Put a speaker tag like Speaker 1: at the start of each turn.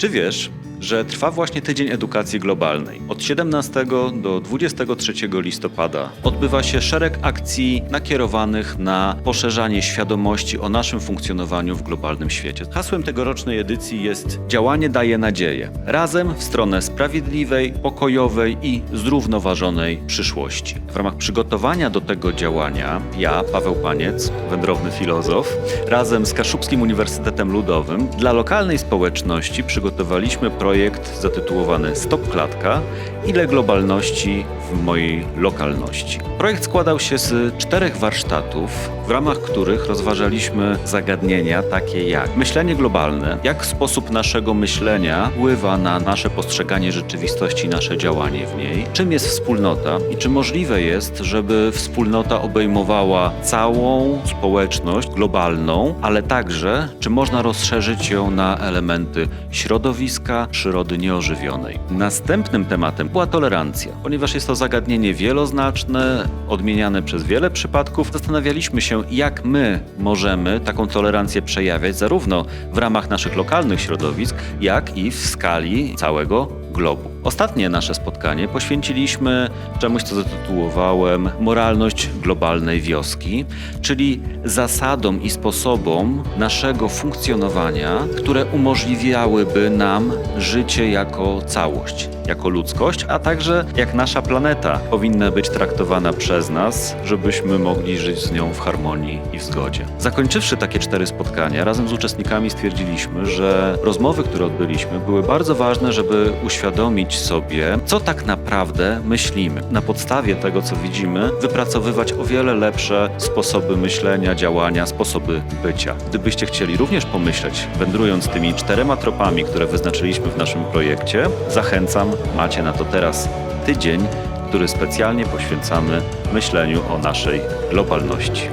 Speaker 1: Czy wiesz, że trwa właśnie Tydzień Edukacji Globalnej? Od 17 do 23 listopada odbywa się szereg akcji nakierowanych na poszerzanie świadomości o naszym funkcjonowaniu w globalnym świecie. Hasłem tegorocznej edycji jest Działanie daje nadzieję. Razem w stronę sprawiedliwej, pokojowej i zrównoważonej przyszłości. W ramach przygotowania do tego działania ja, Paweł Paniec, wędrowny filozof, razem z Kaszubskim Uniwersytetem Ludowym dla lokalnej społeczności przygotowaliśmy projekt zatytułowany Stop Klatka Ile globalności w mojej lokalności. Projekt składał się z czterech warsztatów, w ramach których rozważaliśmy zagadnienia takie jak myślenie globalne, jak sposób naszego myślenia wpływa na nasze postrzeganie rzeczywistości, nasze działanie w niej, czym jest wspólnota i czy możliwe jest, żeby wspólnota obejmowała całą społeczność globalną, ale także czy można rozszerzyć ją na elementy środowiska, przyrody nieożywionej. Następnym tematem była tolerancja. Ponieważ jest to zagadnienie wieloznaczne, odmieniane przez wiele przypadków, zastanawialiśmy się, jak my możemy taką tolerancję przejawiać zarówno w ramach naszych lokalnych środowisk, jak i w skali całego globu. Ostatnie nasze spotkanie poświęciliśmy czemuś, co zatytułowałem Moralność globalnej wioski, czyli zasadom i sposobom naszego funkcjonowania, które umożliwiałyby nam życie jako całość, jako ludzkość, a także jak nasza planeta powinna być traktowana przez nas, żebyśmy mogli żyć z nią w harmonii i w zgodzie. Zakończywszy takie cztery spotkania, razem z uczestnikami stwierdziliśmy, że rozmowy, które odbyliśmy, były bardzo ważne, żeby uświadomić sobie, co tak naprawdę myślimy. Na podstawie tego, co widzimy, wypracowywać o wiele lepsze sposoby myślenia, działania, sposoby bycia. Gdybyście chcieli również pomyśleć, wędrując tymi czterema tropami, które wyznaczyliśmy w naszym projekcie, zachęcam, macie na to teraz tydzień, który specjalnie poświęcamy myśleniu o naszej globalności.